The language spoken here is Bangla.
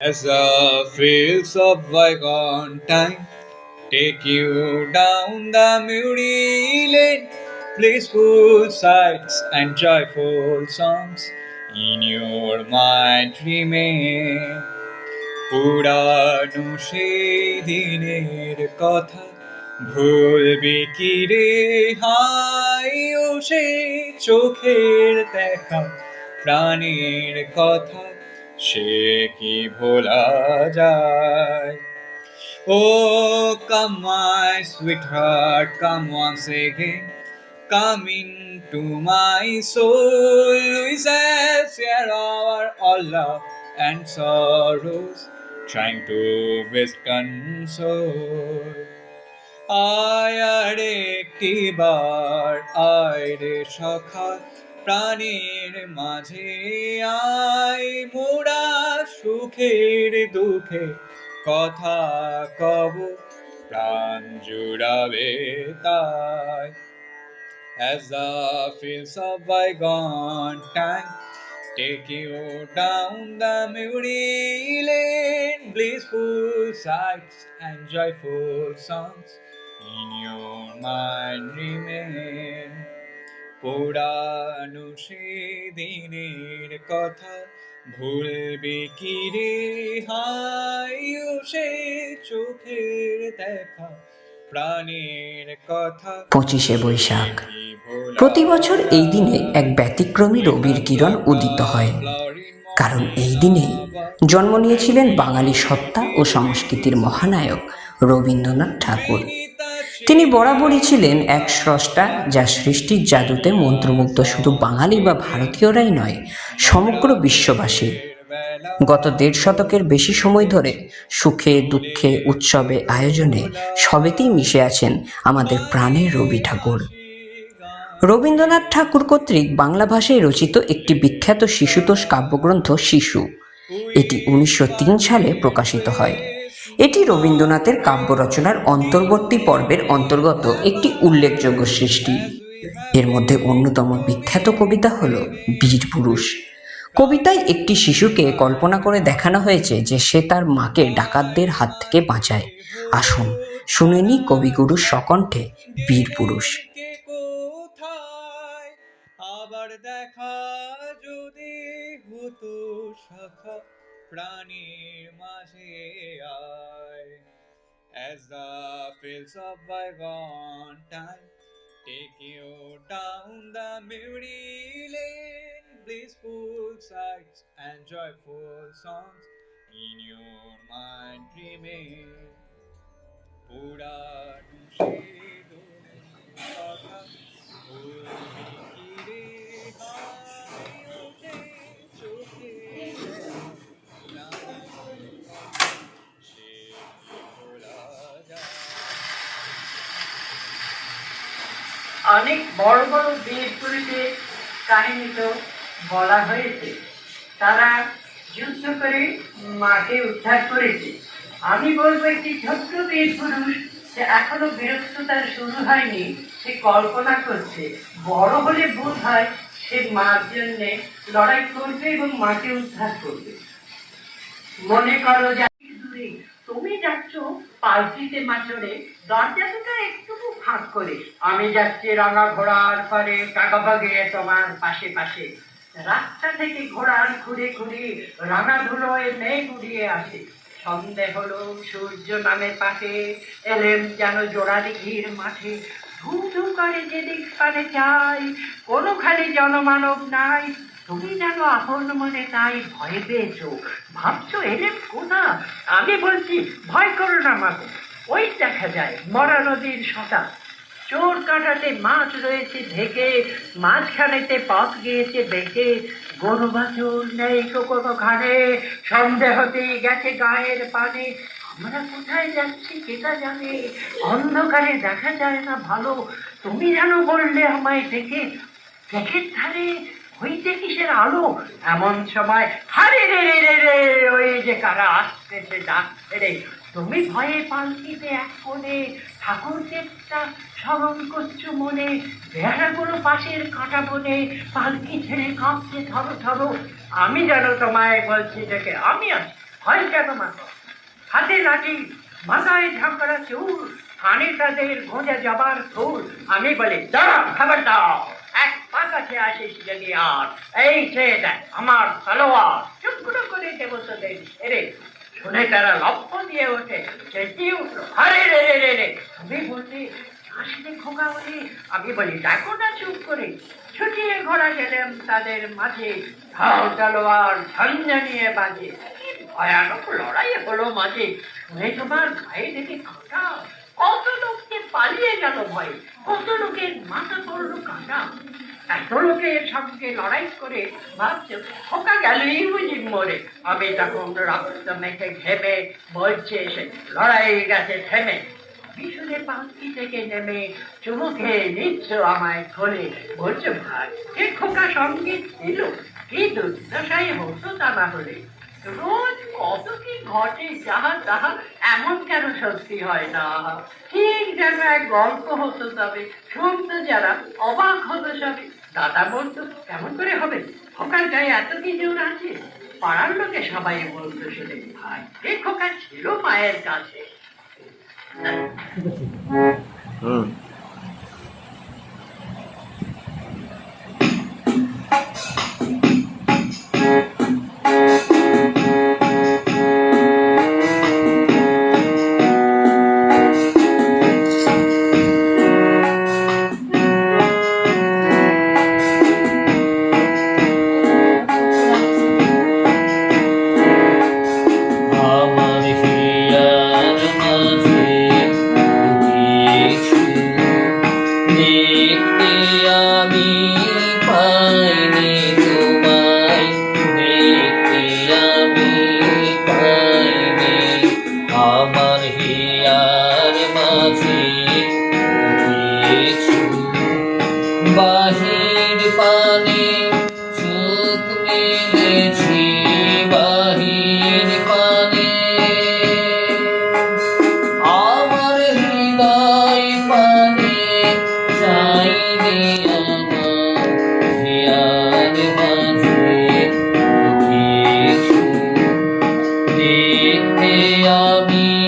As the fields of bygone time take you down the moody lane, blissful sights and joyful songs in your mind remain. পুরানো সেই দিনের কথা ভুলবি কি রে হাই ও সে চোখের দেখা প্রাণের কথা সে কি ভোলা যায় Oh, come, my sweetheart, come once again. Come into my soul. We shall share our all love and sorrows, trying to best console. আয় আর একটি বার আয় রে সখা প্রাণের মাঝে আয় মোরা সুখের দুঃখে কথা কব প্রাণ জুড়াবে তাই As the fields of bygone time take you down the moody lane, blissful sights and joyful songs in your mind remain. পুরানো সেদিনের কথা ভুলবে কি রে? ও সে চোখের দেখা প্রাণের কথা পঁচিশে বৈশাখ। প্রতি বছর এই দিনে এক ব্যতিক্রমী রবির কিরণ উদিত হয়। কারণ এই দিনে জন্ম নিয়েছিলেন বাঙালি সত্তা ও সংস্কৃতির মহানায়ক রবীন্দ্রনাথ ঠাকুর। তিনি বরাবরই ছিলেন এক স্রষ্টা, যা সৃষ্টির জাদুতে মন্ত্রমুগ্ধ শুধু বাঙালি বা ভারতীয়রাই নয়, সমগ্র বিশ্ববাসী। গত দেড় শতকের বেশি সময় ধরে সুখে, দুঃখে, উৎসবে, আয়োজনে সবেতেই মিশে আছেন আমাদের প্রাণের রবি ঠাকুর। রবীন্দ্রনাথ ঠাকুর কর্তৃক বাংলা ভাষায় রচিত একটি বিখ্যাত শিশুতোষ কাব্যগ্রন্থ শিশু। এটি উনিশশো তিন সালে প্রকাশিত হয়। এটি রবীন্দ্রনাথের কাব্য রচনার অন্তর্বর্তী পর্বের অন্তর্গত একটি উল্লেখযোগ্য সৃষ্টি। এর মধ্যে অন্যতম বিখ্যাত কবিতা হল বীর পুরুষ। কবিতায় একটি শিশুকে কল্পনা করে দেখানো হয়েছে যে সে তার মাকে ডাকাতদের হাত থেকে বাঁচায়। আসুন শুনে নি কবিগুরুর সকণ্ঠে বীর পুরুষ। আবার দেখা যদি প্রাণীর As the fields of bygone time take you down the moody lane, blissful sights and joyful songs in your mind remain. অনেক বড় বড় বীর পুরুষের কাহিনী তো বলা হয়েছে। তারা যুদ্ধ করে মাকে উদ্ধার করেছে। আমি বলব একটি ছোট্ট বীর পুরুষ সে এখনও বীরত্ব তার শুরু হয়নি, সে কল্পনা করছে। বড় হলে বোধ হয়, সে মার জন্যে লড়াই করবে এবং মাকে উদ্ধার করবে। মনে করো যে দূরে, তুমি যাচ্ছ পালকিতে মাচড়ে দরজা দুটো একটু ফাঁক করে। আমি যাচ্ছি রাঙা ঘোড়ার পরে টাকা বাগে তোমার পাশে পাশে। রাস্তা থেকে ঘোড়ার ঘুরে ঘুরে রাঙা ধুলোয় মেঘ উড়িয়ে আসে। সন্ধে হলো, সূর্য নামে পাশে এলেম যেন জোড়া দিঘির মাঠে। ধু ধু করে যেদিক পারে চাই কোনোখানে জনমানব নাই। তুমি যেন আপন মনে তাই ভয় পেয়েছ, ভাবছ এলেম কোনা আমি বলছি, ভয় করো না মাগো ওই দেখা যায়, মরা নদীর সতা চোর কাটাতে মাছ রয়েছে ঢেকে, মাঝখানেতে পথ গিয়েছে বেঁকে। গরু বাছুর নেই তো কোনোখানে সন্দেহতেই গেছে গায়ের পানে। আমরা কোথায় যাচ্ছি কেটা জানে? অন্ধকারে দেখা যায় না ভালো। তুমি যেন বললে আমায় দেখে দেখের ধারে যে কিসের আলো? এমন সময় হারে রে রে রে রে, ওই যে কারা আসতেছে ডাকছে রে, তুমি ভয়ে পালকিতে এক কোণে ঠাকুর দেবতা স্মরণ করছ মনে বেহারাগুলো পাশের কাঁটা বনে পালকি ছেড়ে কাঁপছে ধরো ধরো। আমি যেন তোমায় বলছি দেখে আমি আছি, হয় কেন মা? হাতে লাঠি, মাথায় ঝাঁকড়া চুল কানে তাদের গোঁজা যাবার ফুল। আমি বলি দাঁড়া খাবার দাও কাছে আসিস যদি আর। এই সে দেখ, আমার সালোয়ার। চুপড়ো করে দেবো তোদের ছেড়ে শুনে তারা লক্ষ্য দিয়ে ওঠে। চেঁচিয়ে উঠল? আরে, রে রে রে রে তুমি বললি আসলে খোকা বলি, আমি বলি, ডাকো না চুপ করে। ছুটিয়ে ঘোরা গেলাম তাদের মাঝে। ঢাল তলোয়ার ঝঞ্ঝা নিয়ে বাজে। ভয়ানক লড়াই হলো মাঝে। শুনে তোমার ভাই দেখে কাঁটা কত লোককে পালিয়ে গেল ভয়। কত লোকের মাথা পড়ল কাঁটা এত লোকের সঙ্গে লড়াই করে ভাবছে, খোকা গেলই বুঝি মরে। আমি তখন রক্ত মেখে ঘেমে বলছে এসে লড়াই গেছে, থেমে। পাখি থেকে নেমে নিচ্ছ আমায় খোলে। বলছে, ভাই খোকা সঙ্গে ছিল। কি হতো তা না হলে। রোজ কত কি ঘটে, যাহা তাহা এমন কেন সত্যি হয় না। ঠিক যেন এক গল্প হতো তবে, শুনতো যারা অবাক হতো সবে। দাদা বলতো, কেমন করে হবে? খোকার গায়ে এত কি জোর আছে? পাড়ার লোকে সবাই বলতো শুনে ভাই? এ খোকা ছিল মায়ের কাছে। আমার আমি